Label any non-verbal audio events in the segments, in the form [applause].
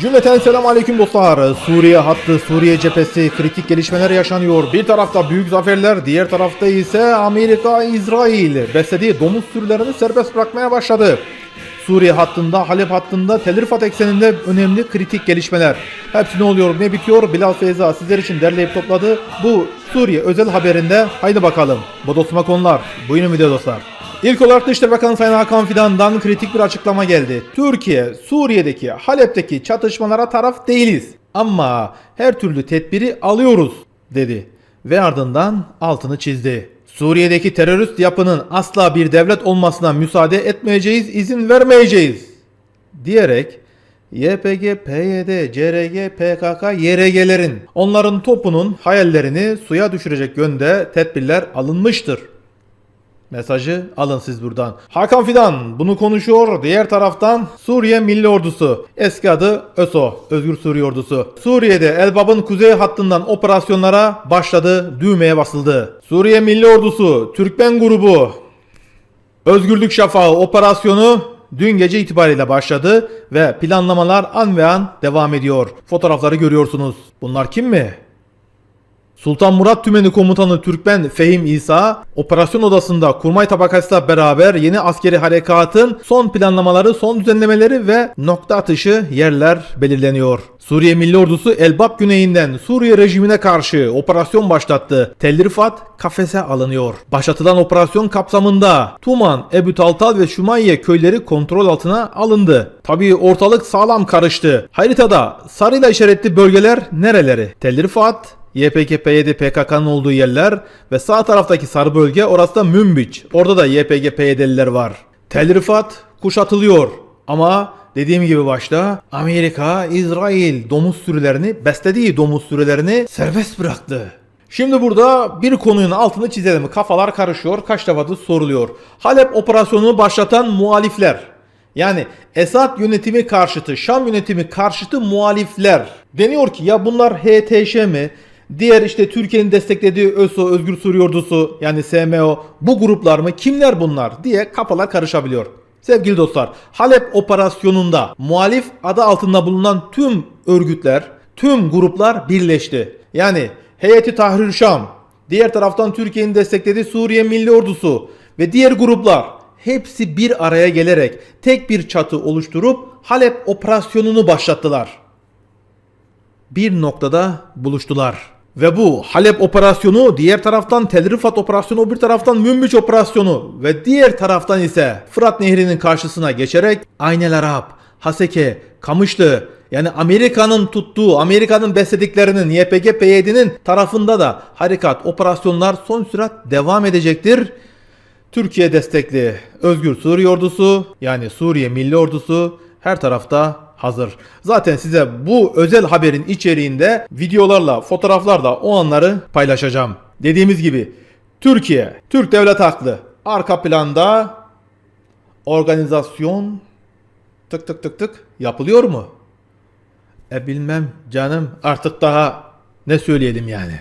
Cümleten selam aleyküm dostlar. Suriye hattı, Suriye cephesi kritik gelişmeler yaşanıyor. Bir tarafta büyük zaferler, diğer tarafta ise Amerika, İsrail beslediği domuz sürülerini serbest bırakmaya başladı. Suriye hattında, Halep hattında, Tel Rifat ekseninde önemli kritik gelişmeler. Hepsi ne oluyor, ne bitiyor? Bilal Feyza sizler için derleyip topladı. Bu Suriye özel haberinde. Haydi bakalım. Bodoslama konular. Buyurun video dostlar. İlk olarak Dışişleri Bakanı Sayın Hakan Fidan'dan kritik bir açıklama geldi. Türkiye, Suriye'deki, Halep'teki çatışmalara taraf değiliz. Ama her türlü tedbiri alıyoruz dedi. Ve ardından altını çizdi. Suriye'deki terörist yapının asla bir devlet olmasına müsaade etmeyeceğiz, izin vermeyeceğiz diyerek YPG, PYD, CRG, PKK, YRG'lerin onların topunun hayallerini suya düşürecek yönde tedbirler alınmıştır. Mesajı alın siz buradan. Hakan Fidan bunu konuşuyor. Diğer taraftan Suriye Milli Ordusu. Eski adı ÖSO. Özgür Suriye Ordusu. Suriye'de Elbap'ın kuzey hattından operasyonlara başladı. Düğmeye basıldı. Suriye Milli Ordusu. Türkmen grubu. Özgürlük Şafağı operasyonu dün gece itibariyle başladı ve planlamalar an ve an devam ediyor. Fotoğrafları görüyorsunuz. Bunlar kim mi? Sultan Murat Tümeni Komutanı Türkmen Fehim İsa, operasyon odasında kurmay tabakasıyla beraber yeni askeri harekatın son planlamaları, son düzenlemeleri ve nokta atışı yerler belirleniyor. Suriye Milli Ordusu Elbap güneyinden Suriye rejimine karşı operasyon başlattı. Tel Rifat kafese alınıyor. Başlatılan operasyon kapsamında Tuman, Ebu Taltal ve Şumayye köyleri kontrol altına alındı. Tabii ortalık sağlam karıştı. Haritada sarıyla işaretli bölgeler nereleri? Tel Rifat, YPG, PYD, PKK'nın olduğu yerler ve sağ taraftaki sarı bölge orası da Münbiç. Orada da YPG, PYD'liler var. Tel Rifat kuşatılıyor ama dediğim gibi başta Amerika, İsrail domuz sürülerini, beslediği domuz sürülerini serbest bıraktı. Şimdi burada bir konunun altını çizelim. Kafalar karışıyor. Kaç defadır soruluyor. Halep operasyonunu başlatan muhalifler. Yani Esad yönetimi karşıtı, Şam yönetimi karşıtı muhalifler. Deniyor ki ya bunlar HTŞ mi? Diğer işte Türkiye'nin desteklediği ÖSO, Özgür Suriye Ordusu yani SMO bu gruplar mı? Kimler bunlar diye kafalar karışabiliyor. Sevgili dostlar, Halep operasyonunda muhalif adı altında bulunan tüm örgütler, tüm gruplar birleşti. Yani Heyeti Tahrir Şam, diğer taraftan Türkiye'nin desteklediği Suriye Milli Ordusu ve diğer gruplar hepsi bir araya gelerek tek bir çatı oluşturup Halep operasyonunu başlattılar bir noktada buluştular. Ve bu Halep operasyonu, diğer taraftan Tel Rifat operasyonu, bir taraftan Münbiç operasyonu ve diğer taraftan ise Fırat Nehri'nin karşısına geçerek Aynel Arap, Haseke, Kamışlı yani Amerika'nın tuttuğu, Amerika'nın beslediklerinin YPG PYD'nin tarafında da harekat, operasyonlar son sürat devam edecektir. Türkiye destekli Özgür Suriye Ordusu yani Suriye Milli Ordusu her tarafta hazır. Zaten size bu özel haberin içeriğinde videolarla, fotoğraflarla o anları paylaşacağım. Dediğimiz gibi Türkiye, Türk devlet haklı. Arka planda organizasyon tık tık tık tık yapılıyor mu? E bilmem canım artık daha ne söyleyelim yani.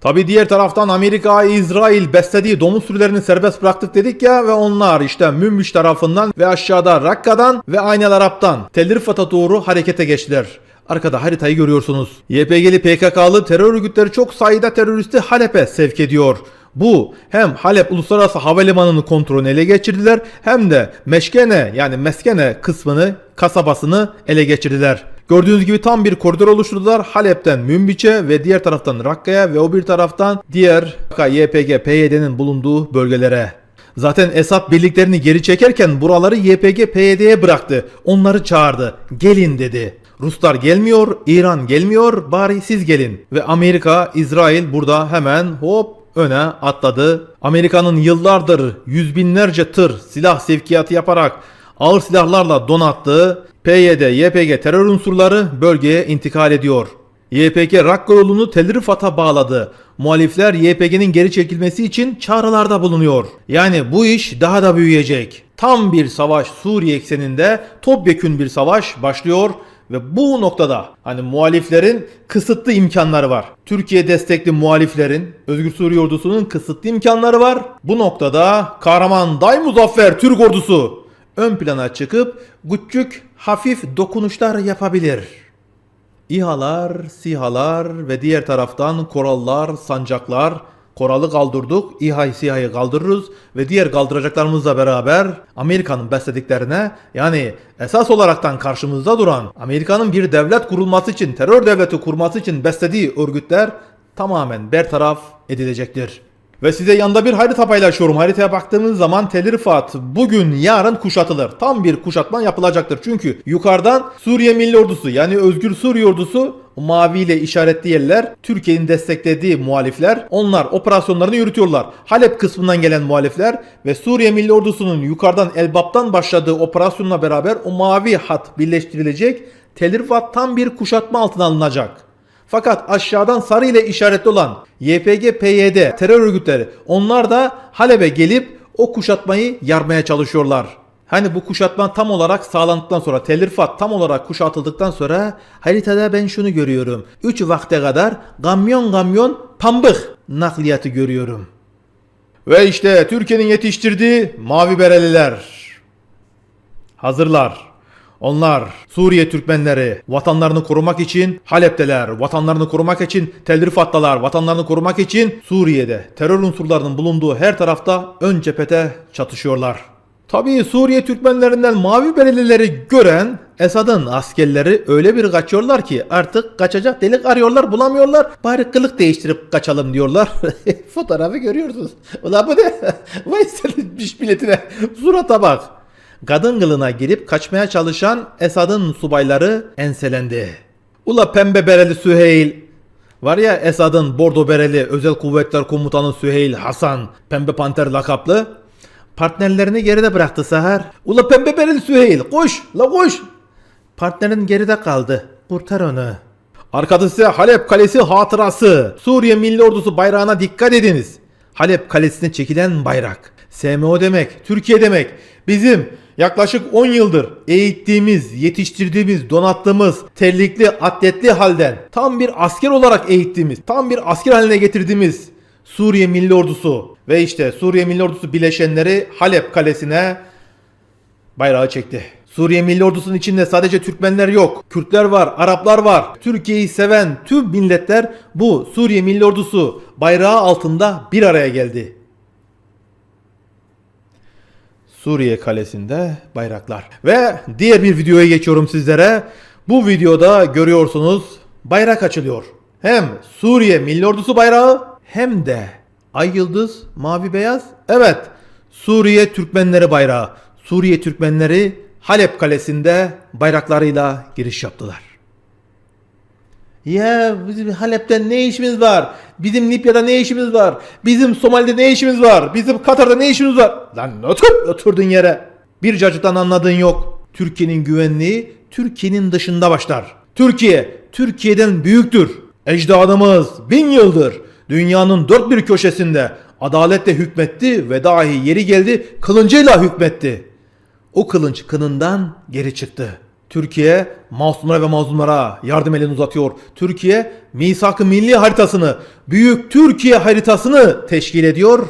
Tabi diğer taraftan Amerika, İsrail beslediği domuz sürülerini serbest bıraktık dedik ya ve onlar işte Münbiş tarafından ve aşağıda Rakka'dan ve Aynel Arap'tan Tel Rifat'a doğru harekete geçtiler. Arkada haritayı görüyorsunuz. YPG'li PKK'lı terör örgütleri çok sayıda teröristi Halep'e sevk ediyor. Bu hem Halep Uluslararası Havalimanı'nı kontrolünü ele geçirdiler hem de Meşkene yani Meskene kısmını kasabasını ele geçirdiler. Gördüğünüz gibi tam bir koridor oluşturdular. Halep'ten Münbiç'e ve diğer taraftan Rakka'ya ve o bir taraftan diğer YPG, PYD'nin bulunduğu bölgelere. Zaten Esad birliklerini geri çekerken buraları YPG, PYD'ye bıraktı. Onları çağırdı. Gelin dedi. Ruslar gelmiyor, İran gelmiyor, bari siz gelin. Ve Amerika, İsrail burada hemen hop öne atladı. Amerika'nın yıllardır yüz binlerce tır silah sevkiyatı yaparak ağır silahlarla donattığı PYD, YPG terör unsurları bölgeye intikal ediyor. YPG Rakka yolunu Tel Rifat'a bağladı. Muhalifler YPG'nin geri çekilmesi için çağrılarda bulunuyor. Yani bu iş daha da büyüyecek. Tam bir savaş Suriye ekseninde topyekün bir savaş başlıyor ve bu noktada hani muhaliflerin kısıtlı imkanları var. Türkiye destekli muhaliflerin, Özgür Suriye ordusunun kısıtlı imkanları var. Bu noktada kahraman Day Muzaffer Türk ordusu ön plana çıkıp küçük hafif dokunuşlar yapabilir. İHA'lar, SİHA'lar ve diğer taraftan korallar, sancaklar. Koralı kaldırdık, İHA'yı SİHA'yı kaldırırız ve diğer kaldıracaklarımızla beraber Amerika'nın beslediklerine yani esas olaraktan karşımızda duran Amerika'nın bir devlet kurulması için, terör devleti kurması için beslediği örgütler tamamen bertaraf edilecektir. Ve size yanda bir harita paylaşıyorum. Haritaya baktığımız zaman Tel Rifat bugün yarın kuşatılır. Tam bir kuşatma yapılacaktır. Çünkü yukarıdan Suriye Milli Ordusu yani Özgür Suriye Ordusu maviyle işaretli yerler Türkiye'nin desteklediği muhalifler onlar operasyonlarını yürütüyorlar. Halep kısmından gelen muhalifler ve Suriye Milli Ordusu'nun yukarıdan Elbap'tan başladığı operasyonla beraber o mavi hat birleştirilecek. Tel Rifat tam bir kuşatma altına alınacak. Fakat aşağıdan sarı ile işaretli olan YPG, PYD terör örgütleri onlar da Halep'e gelip o kuşatmayı yarmaya çalışıyorlar. Hani bu kuşatma tam olarak sağlandıktan sonra Tel Rifat tam olarak kuşatıldıktan sonra haritada ben şunu görüyorum. 3 vakte kadar kamyon kamyon pambık nakliyatı görüyorum. Ve işte Türkiye'nin yetiştirdiği mavi bereliler. Hazırlar. Onlar Suriye Türkmenleri vatanlarını korumak için Halep'teler, vatanlarını korumak için Tel Rifat'talar, vatanlarını korumak için Suriye'de terör unsurlarının bulunduğu her tarafta ön cephete çatışıyorlar. Tabii Suriye Türkmenlerinden mavi berelileri gören Esad'ın askerleri öyle bir kaçıyorlar ki artık kaçacak delik arıyorlar bulamıyorlar. Bari kılık değiştirip kaçalım diyorlar. [laughs] Fotoğrafı görüyorsunuz. Ulan bu ne? [laughs] Vay senin biş biletine. Surata bak. Kadın kılına girip kaçmaya çalışan Esad'ın subayları enselendi. Ula pembe bereli Süheyl. Var ya Esad'ın bordo bereli özel kuvvetler komutanı Süheyl Hasan, pembe panter lakaplı. Partnerlerini geride bıraktı Sahar. Ula pembe bereli Süheyl koş la koş. Partnerin geride kaldı. Kurtar onu. Arkada size Halep Kalesi hatırası. Suriye Milli Ordusu bayrağına dikkat ediniz. Halep Kalesi'ne çekilen bayrak. SMO demek, Türkiye demek. Bizim yaklaşık 10 yıldır eğittiğimiz, yetiştirdiğimiz, donattığımız, terlikli, atletli halden tam bir asker olarak eğittiğimiz, tam bir asker haline getirdiğimiz Suriye Milli Ordusu ve işte Suriye Milli Ordusu bileşenleri Halep Kalesi'ne bayrağı çekti. Suriye Milli Ordusu'nun içinde sadece Türkmenler yok. Kürtler var, Araplar var. Türkiye'yi seven tüm milletler bu Suriye Milli Ordusu bayrağı altında bir araya geldi. Suriye kalesinde bayraklar. Ve diğer bir videoya geçiyorum sizlere. Bu videoda görüyorsunuz bayrak açılıyor. Hem Suriye Milli Ordusu bayrağı hem de ay yıldız mavi beyaz. Evet Suriye Türkmenleri bayrağı. Suriye Türkmenleri Halep kalesinde bayraklarıyla giriş yaptılar. Ya bizim Halep'te ne işimiz var? Bizim Libya'da ne işimiz var? Bizim Somali'de ne işimiz var? Bizim Katar'da ne işimiz var? Lan otur, oturdun yere. Bir cacıktan anladığın yok. Türkiye'nin güvenliği Türkiye'nin dışında başlar. Türkiye, Türkiye'den büyüktür. Ecdadımız bin yıldır dünyanın dört bir köşesinde adaletle hükmetti ve dahi yeri geldi kılıncıyla hükmetti. O kılınç kınından geri çıktı. Türkiye masumlara ve mazlumlara yardım elini uzatıyor. Türkiye misak-ı milli haritasını, büyük Türkiye haritasını teşkil ediyor.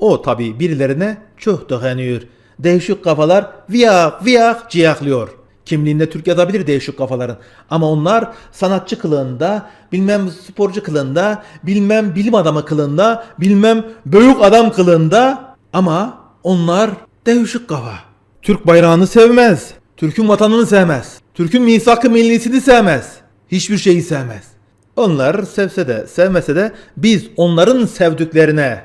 O tabi birilerine çok dayanıyor. Değişik kafalar viyak viyak ciyaklıyor. Kimliğinde Türk yazabilir değişik kafaların. Ama onlar sanatçı kılığında, bilmem sporcu kılığında, bilmem bilim adamı kılığında, bilmem büyük adam kılığında. Ama onlar değişik kafa. Türk bayrağını sevmez. Türk'ün vatanını sevmez. Türk'ün misak-ı millisini sevmez. Hiçbir şeyi sevmez. Onlar sevse de sevmese de biz onların sevdiklerine,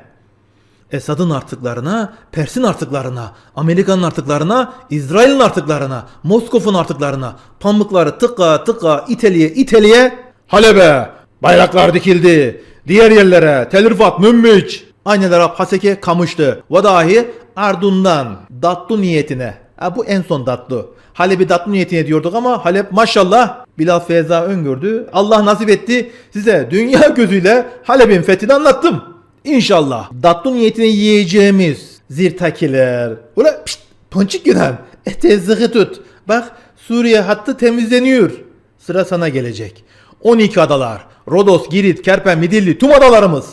Esad'ın artıklarına, Pers'in artıklarına, Amerika'nın artıklarına, İsrail'in artıklarına, Moskov'un artıklarına, pamukları tıka tıka iteliye iteliye Halep'e bayraklar dikildi. Diğer yerlere Tel Rifat, Münbiç, Aynı Haseke kamıştı. Ve dahi ardından datlu niyetine. Ha, bu en son datlu. Halep'i datlu niyetine diyorduk ama Halep maşallah Bilal Feyza öngördü. Allah nasip etti. Size dünya gözüyle Halep'in fethini anlattım. İnşallah datlu niyetine yiyeceğimiz zirtakiler. Ula pişt ponçik günen. Etezzıkı tut. Bak Suriye hattı temizleniyor. Sıra sana gelecek. 12 adalar. Rodos, Girit, Kerpen, Midilli tüm adalarımız.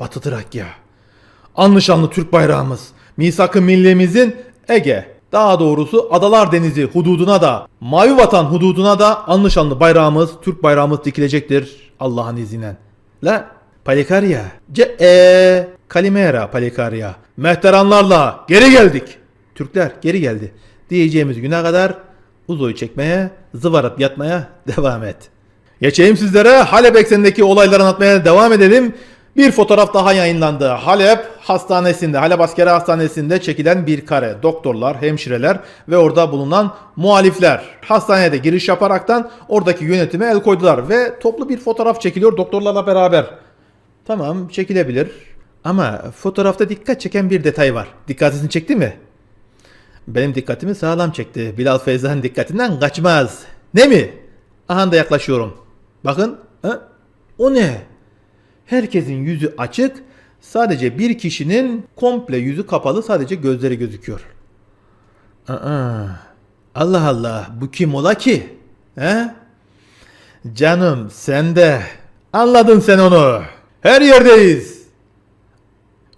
Batı Trakya. Anlı şanlı Türk bayrağımız. Misak-ı millimizin Ege, Daha doğrusu Adalar Denizi hududuna da, Mavi Vatan hududuna da anlı şanlı bayrağımız, Türk bayrağımız dikilecektir Allah'ın izniyle. La Palikarya, ce e Kalimera Palikarya. Mehteranlarla geri geldik. Türkler geri geldi. Diyeceğimiz güne kadar uzoyu çekmeye, zıvarıp yatmaya devam et. Geçeyim sizlere Halep eksenindeki olayları anlatmaya devam edelim. Bir fotoğraf daha yayınlandı. Halep hastanesinde, Halep Askeri Hastanesi'nde çekilen bir kare. Doktorlar, hemşireler ve orada bulunan muhalifler hastanede giriş yaparaktan oradaki yönetime el koydular ve toplu bir fotoğraf çekiliyor doktorlarla beraber. Tamam çekilebilir ama fotoğrafta dikkat çeken bir detay var. Dikkatinizi çekti mi? Benim dikkatimi sağlam çekti. Bilal Feyza'nın dikkatinden kaçmaz. Ne mi? Aha da yaklaşıyorum. Bakın. Ha? O ne? Herkesin yüzü açık. Sadece bir kişinin komple yüzü kapalı. Sadece gözleri gözüküyor. Aa, Allah Allah. Bu kim ola ki? He? Canım sen de. Anladın sen onu. Her yerdeyiz.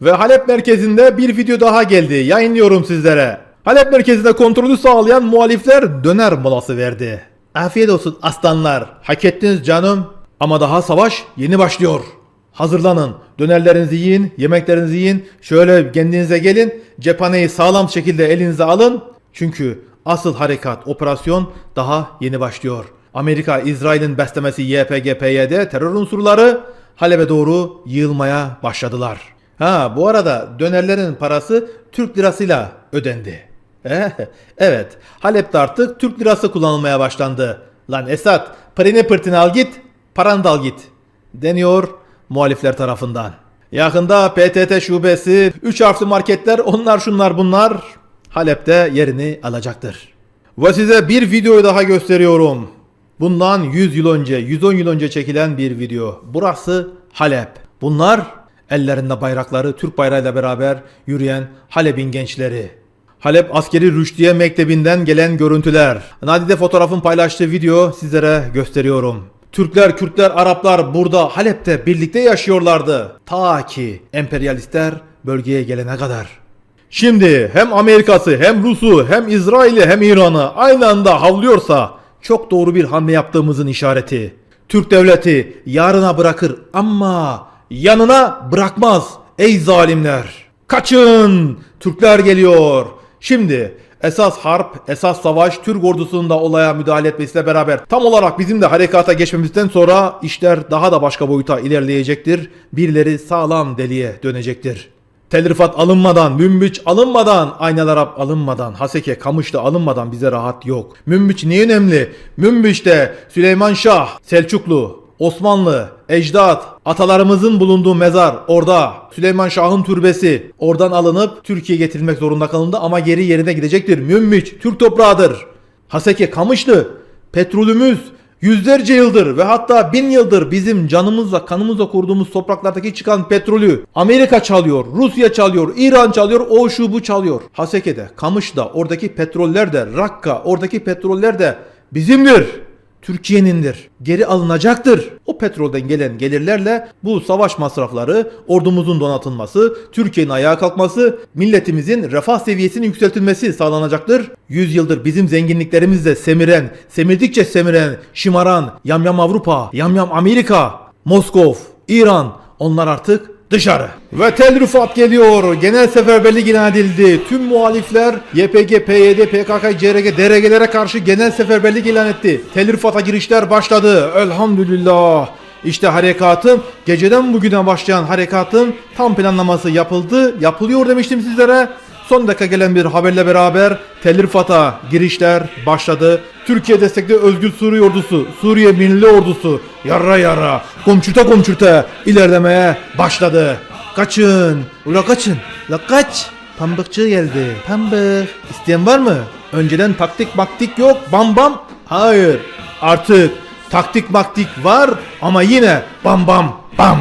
Ve Halep merkezinde bir video daha geldi. Yayınlıyorum sizlere. Halep merkezinde kontrolü sağlayan muhalifler döner molası verdi. Afiyet olsun aslanlar. Hak ettiniz canım. Ama daha savaş yeni başlıyor. Hazırlanın. Dönerlerinizi yiyin, yemeklerinizi yiyin. Şöyle kendinize gelin. Cephaneyi sağlam şekilde elinize alın. Çünkü asıl harekat, operasyon daha yeni başlıyor. Amerika, İsrail'in beslemesi YPG-PYD terör unsurları Halep'e doğru yığılmaya başladılar. Ha bu arada dönerlerin parası Türk lirasıyla ödendi. Eh, evet Halep'te artık Türk lirası kullanılmaya başlandı. Lan Esat paranı pırtını al git paranı da al git deniyor muhalifler tarafından. Yakında PTT şubesi, 3 harfli marketler onlar şunlar bunlar Halep'te yerini alacaktır. Ve size bir videoyu daha gösteriyorum. Bundan 100 yıl önce, 110 yıl önce çekilen bir video. Burası Halep. Bunlar ellerinde bayrakları Türk bayrağıyla beraber yürüyen Halep'in gençleri. Halep Askeri Rüşdiye Mektebi'nden gelen görüntüler. Nadide fotoğrafın paylaştığı video sizlere gösteriyorum. Türkler, Kürtler, Araplar burada Halep'te birlikte yaşıyorlardı. Ta ki emperyalistler bölgeye gelene kadar. Şimdi hem Amerika'sı hem Rus'u hem İsrail'i hem İran'ı aynı anda havlıyorsa çok doğru bir hamle yaptığımızın işareti. Türk devleti yarına bırakır ama yanına bırakmaz ey zalimler. Kaçın! Türkler geliyor. Şimdi esas harp, esas savaş Türk ordusunun da olaya müdahale etmesiyle beraber tam olarak bizim de harekata geçmemizden sonra işler daha da başka boyuta ilerleyecektir. Birileri sağlam deliye dönecektir. Telrifat alınmadan, Münbiç alınmadan, Aynalar Arap alınmadan, Haseke, Kamış'ta alınmadan bize rahat yok. Münbiç niye önemli? Münbiç'te Süleyman Şah, Selçuklu, Osmanlı, ecdat, atalarımızın bulunduğu mezar orada. Süleyman Şah'ın türbesi oradan alınıp Türkiye'ye getirilmek zorunda kalındı ama geri yerine gidecektir. Münbiç Türk toprağıdır. Haseke Kamışlı petrolümüz yüzlerce yıldır ve hatta bin yıldır bizim canımızla kanımızla kurduğumuz topraklardaki çıkan petrolü Amerika çalıyor, Rusya çalıyor, İran çalıyor, o şu bu çalıyor. Haseke'de, Kamış'ta oradaki petroller de, Rakka oradaki petroller de bizimdir. Türkiye'nindir. Geri alınacaktır. O petrolden gelen gelirlerle bu savaş masrafları, ordumuzun donatılması, Türkiye'nin ayağa kalkması, milletimizin refah seviyesinin yükseltilmesi sağlanacaktır. Yüzyıldır bizim zenginliklerimizle semiren, semirdikçe semiren, şımaran, yamyam Avrupa, yamyam Amerika, Moskov, İran onlar artık dışarı. Ve Tel Rifat geliyor. Genel seferberlik ilan edildi. Tüm muhalifler YPG, PYD, PKK, CRG, DRG'lere karşı genel seferberlik ilan etti. Tel Rifat'a girişler başladı. Elhamdülillah. İşte harekatın geceden bugüne başlayan harekatın tam planlaması yapıldı. Yapılıyor demiştim sizlere. Son dakika gelen bir haberle beraber Tel Rifat'a girişler başladı. Türkiye destekli Özgür Suriye Ordusu, Suriye Milli Ordusu yarra yarra, komçurta komçurta ilerlemeye başladı. Kaçın, ula kaçın, la kaç. Pambıkçı geldi. Pambık. İsteyen var mı? Önceden taktik maktik yok. Bam bam. Hayır. Artık taktik maktik var ama yine bam bam bam.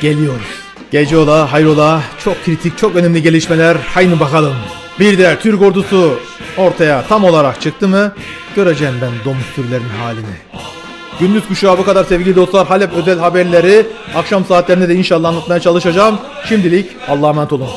Geliyoruz. Gece ola, hayrola, çok kritik, çok önemli gelişmeler. Haydi bakalım. Bir de Türk ordusu ortaya tam olarak çıktı mı göreceğim ben domuz türlerinin halini. Gündüz kuşağı bu kadar sevgili dostlar. Halep özel haberleri akşam saatlerinde de inşallah anlatmaya çalışacağım. Şimdilik Allah'a emanet olun.